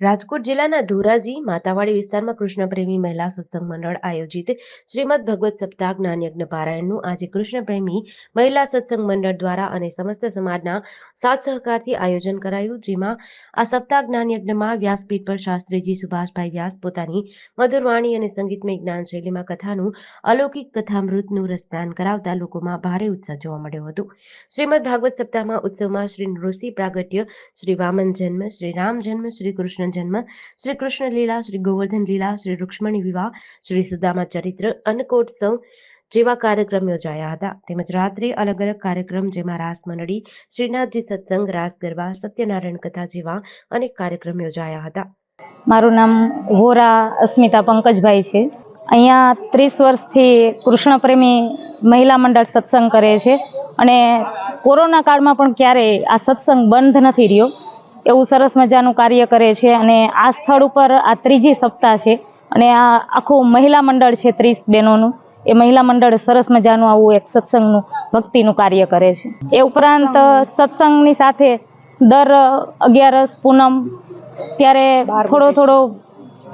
રાજકોટ જિલ્લાના ધોરાજી માતાવાડી વિસ્તારમાં કૃષ્ણપ્રેમી મહિલા સત્સંગ મંડળ આયોજિત શ્રીમદ ભગવત સપ્તાહ જ્ઞાનયજ્ઞ પારાયણનું આજે કૃષ્ણપ્રેમી મહિલા સત્સંગ મંડળ દ્વારા અને સમસ્ત સમાજના સાથ સહકારથી આયોજન કરાયું, જેમાં આ સપ્તાહ જ્ઞાનયજ્ઞમાં વ્યાસપીઠ પર શાસ્ત્રીજી સુભાષભાઈ વ્યાસ પોતાની મધુરવાણી અને સંગીતમય જ્ઞાન શૈલીમાં કથાનું અલૌકિક કથામૃતનું રસપ્રાણ કરાવતા લોકોમાં ભારે ઉત્સાહ જોવા મળ્યો હતો. શ્રીમદ ભાગવત સપ્તાહમાં ઉત્સવમાં શ્રી નૃષિ પ્રાગટ્ય, શ્રી વામન જન્મ, શ્રી રામ જન્મ, શ્રી કૃષ્ણ જન્મ. શ્રી કૃષ્ણ લીલા, શ્રી ગોવર્ધન લીલા, શ્રી રૂક્ષ્મણી વિવાહ, શ્રી સુદામા ચરિત્ર અન્નકોટસવ જેવા કાર્યક્રમ યોજાયા હતા. તેમજ રાત્રે અલગ અલગ કાર્યક્રમ જેમાં રાસ મંડળી, શ્રીનાથજી સત્સંગ, રાસ ગરબા સત્યનારાયણ કથા જેવા અનેક કાર્યક્રમ યોજાયા હતા. મારું નામ વોરા અસ્મિતા પંકજભાઈ છે. અહીંયા ત્રીસ વર્ષથી કૃષ્ણ પ્રેમી મહિલા મંડળ સત્સંગ કરે છે. અને કોરોના કાળમાં પણ ક્યારેય આ સત્સંગ બંધ નથી રહ્યો. એવું સરસ મજાનું કાર્ય કરે છે અને આ સ્થળ ઉપર આ ત્રીજી સપ્તાહ છે અને આ આખું મહિલા મંડળ છે ત્રીસ બહેનોનું. એ મહિલા મંડળ સરસ મજાનું આવું એક સત્સંગનું ભક્તિનું કાર્ય કરે છે. એ ઉપરાંત સત્સંગની સાથે દર અગિયારસ પૂનમ ત્યારે થોડો થોડો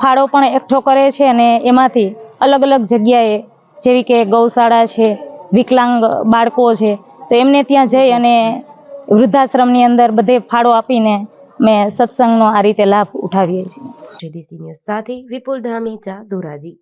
ફાળો પણ એકઠો કરે છે અને એમાંથી અલગ અલગ જગ્યાએ જેવી કે ગૌશાળા છે વિકલાંગ બાળકો છે તો એમને ત્યાં જઈ અને વૃદ્ધાશ્રમની અંદર બધે ફાળો આપીને મેં સત્સંગનો આ રીતે લાભ ઉઠાવીએ છીએ. જીડીસી ન્યૂઝ સાથે વિપુલ ધામીચા ધોરાજી.